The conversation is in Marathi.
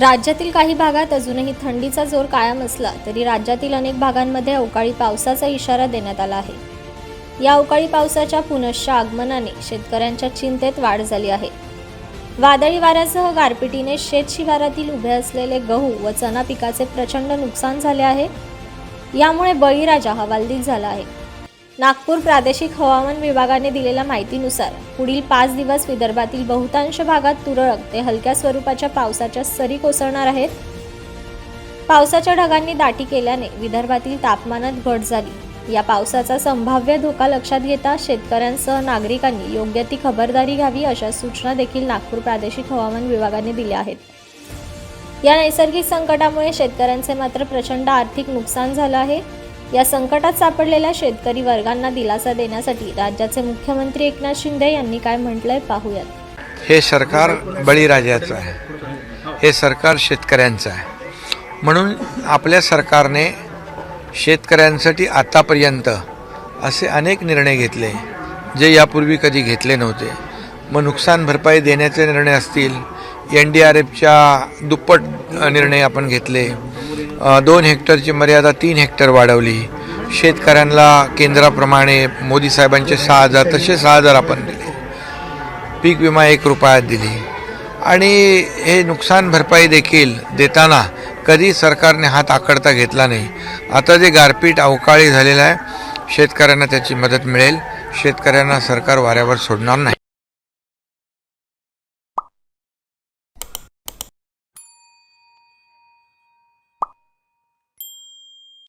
राज्यातील काही भागात अजूनही थंडीचा जोर कायम असला तरी राज्यातील अनेक भागांमध्ये अवकाळी पावसाचा इशारा देण्यात आला आहे. या अवकाळी पावसाच्या पुनश्च आगमनाने शेतकऱ्यांच्या चिंतेत वाढ झाली आहे. वादळी वाऱ्यासह गारपिटीने शेत शिवारातील उभे असलेले गहू व चना पिकाचे प्रचंड नुकसान झाले आहे. यामुळे बळीराजा हवालदिल झाला आहे. नागपूर प्रादेशिक हवामान विभागाने दिलेल्या माहितीनुसार पुढील पाच दिवस विदर्भातील बहुतांश भागात तुरळक ते हलक्या स्वरूपाच्या पावसाच्या सरी कोसळणार आहेत. पावसाच्या ढगांनी दाटी केल्याने विदर्भातील तापमानात घट झाली. या पावसाचा संभाव्य धोका लक्षात घेता शेतकऱ्यांसह नागरिकांनी योग्य ती खबरदारी घ्यावी अशा सूचना देखील नागपूर प्रादेशिक हवामान विभागाने दिल्या आहेत. या नैसर्गिक संकटामुळे शेतकऱ्यांचे मात्र प्रचंड आर्थिक नुकसान झालं आहे. या संकटात सापडलेल्या शेतकरी वर्गांना दिलासा देण्यासाठी राज्याचे मुख्यमंत्री एकनाथ शिंदे यांनी काय म्हटलंय पाहूयात. हे सरकार बळीराजाचं आहे. हे सरकार शेतकऱ्यांचं आहे. म्हणून आपल्या सरकारने शेतकऱ्यांसाठी आतापर्यंत असे अनेक निर्णय घेतले जे यापूर्वी कधी घेतले नव्हते. मग नुकसान भरपाई देण्याचे निर्णय असतील एन डी आर एफच्या दुप्पट निर्णय आपण घेतले दोन हेक्टरची मर्यादा तीन हेक्टर वाढवली. शेतकऱ्यांना केंद्राप्रमाणे मोदी साहेबांचे सहा हजार तसे सहा हजार आपण दिले. पीक विमा एक रुपयात दिली. आणि हे नुकसान भरपाई देखील देताना कधी सरकारने हात आकडता घेतला नाही. आता जे गारपीट अवकाळी झालेलं आहे शेतकऱ्यांना त्याची मदत मिळेल. शेतकऱ्यांना सरकार वाऱ्यावर सोडणार नाही.